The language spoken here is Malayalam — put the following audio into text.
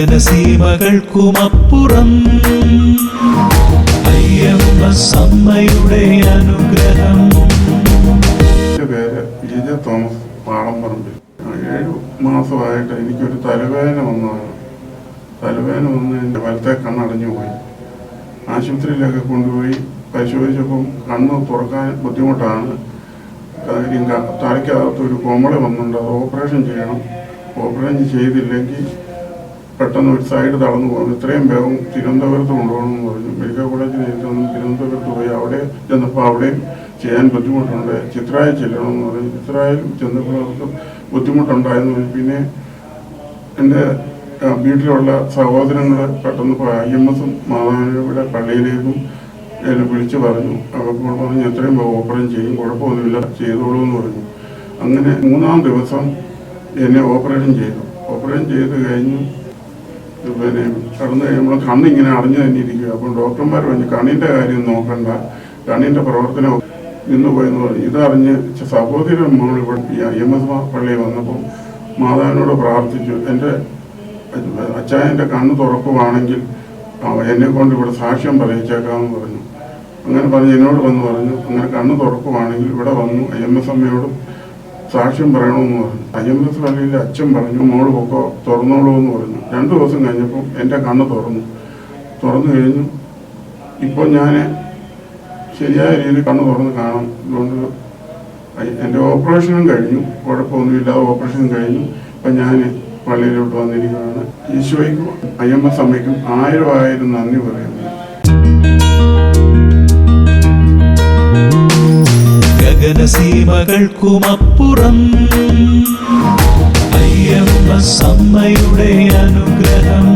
ഗഗനസീമകൾക്കുമപ്പുറം അയ്യപ്പ സമ്മയുടെ അനുഗ്രഹം തോമസ് പാളംപറമ്പിൽ. ഏഴ് മാസമായിട്ട് എനിക്കൊരു തലവേദന വന്നതാണ്. തലവേദന വന്ന് എന്റെ വലത്തെ കണ്ണടഞ്ഞു പോയി. ആശുപത്രിയിലൊക്കെ കൊണ്ടുപോയി പരിശോധിച്ചപ്പം കണ്ണ് തുറക്കാൻ ബുദ്ധിമുട്ടാണ്. തലയ്ക്കകത്ത് ഒരു കോമള വന്നിട്ടുണ്ട്. അത് ഓപ്പറേഷൻ ചെയ്യണം. ഓപ്പറേഷൻ ചെയ്തില്ലെങ്കിൽ പെട്ടെന്ന് ഒരു സൈഡ് തളർന്നു പോകുന്നു. ഇത്രയും വേഗം തിരുവനന്തപുരത്ത് കൊണ്ടുപോകണം എന്ന് പറഞ്ഞു. മെഡിക്കൽ കോളേജിൽ ഇരുന്ന് തിരുവനന്തപുരത്ത് പോയി അവിടെ ചെന്നപ്പോൾ അവിടെയും ചെയ്യാൻ ബുദ്ധിമുട്ടുണ്ട്. ചിത്രായി ചെല്ലണമെന്ന് പറഞ്ഞു. ചിത്രായിൽ ചെന്നപ്പോൾ അവർക്ക് ബുദ്ധിമുട്ടുണ്ടായിരുന്നു. പിന്നെ എന്റെ വീട്ടിലുള്ള സഹോദരങ്ങൾ പെട്ടെന്ന് ഐ എം എസും മാതാവിയുടെ പള്ളിയിലേക്കും എന്നെ വിളിച്ചു പറഞ്ഞു. അപ്പോൾ പറഞ്ഞു എത്രയും ഓപ്പറേഷൻ ചെയ്യും. കുഴപ്പമൊന്നുമില്ല. ചെയ്തോളൂ എന്ന് പറഞ്ഞു. അങ്ങനെ മൂന്നാം ദിവസം എന്നെ ഓപ്പറേഷൻ ചെയ്തു. ഓപ്പറേഷൻ ചെയ്ത് കഴിഞ്ഞ് പിന്നെ കടന്നു കണ്ണ് കണ്ണിങ്ങനെ അടഞ്ഞു തന്നെ ഇരിക്കുക. അപ്പം ഡോക്ടർമാർ പറഞ്ഞു കണ്ണിന്റെ കാര്യം നോക്കണ്ട. കണ്ണിന്റെ പ്രവർത്തനം നിന്ന് പോയെന്ന് പറഞ്ഞു. ഇതറിഞ്ഞ് സഹോദരൻ മോൾ ഇവിടെ എം എസ് പള്ളിയിൽ വന്നപ്പോൾ മാതാവിനോട് പ്രാർത്ഥിച്ചു. എന്റെ അച്ചായന്റെ കണ്ണ് തുറക്കുവാണെങ്കിൽ എന്നെ കൊണ്ട് ഇവിടെ സാക്ഷ്യം പറയിച്ചേക്കാമെന്ന് പറഞ്ഞു. അങ്ങനെ പറഞ്ഞ് എന്നോട് വന്ന് പറഞ്ഞു അങ്ങനെ കണ്ണ് തുറക്കുവാണെങ്കിൽ ഇവിടെ വന്നു എം എസ് അമ്മയോടും സാക്ഷ്യം പറയണമെന്ന് പറഞ്ഞു. ഐ എം അച്ഛൻ പറഞ്ഞു മോൾ പൊക്കോ തുറന്നോളൂ എന്ന് പറഞ്ഞു. രണ്ടു ദിവസം കഴിഞ്ഞപ്പോൾ എന്റെ കണ്ണ് തുറന്നു. തുറന്നു കഴിഞ്ഞു. ഇപ്പോൾ ഞാൻ ശരിയായ രീതിയിൽ കണ്ണ് തുറന്ന് കാണാം. അതുകൊണ്ട് എന്റെ ഓപ്പറേഷനും കഴിഞ്ഞു. കുഴപ്പമൊന്നുമില്ലാതെ ഓപ്പറേഷൻ കഴിഞ്ഞു. ഇപ്പം ഞാൻ പള്ളിയിലോട്ട് വന്നിരിക്കുകയാണ്. ഈശോയ്ക്കും അയ്യമ്മ അമ്മയ്ക്കും ആയിരം ആയിരം നന്ദി പറയുന്നു. ഗഗനസീമകൾക്കുമപ്പുറം അയ്യപ്പ സമ്മയുടെ അനുഗ്രഹം.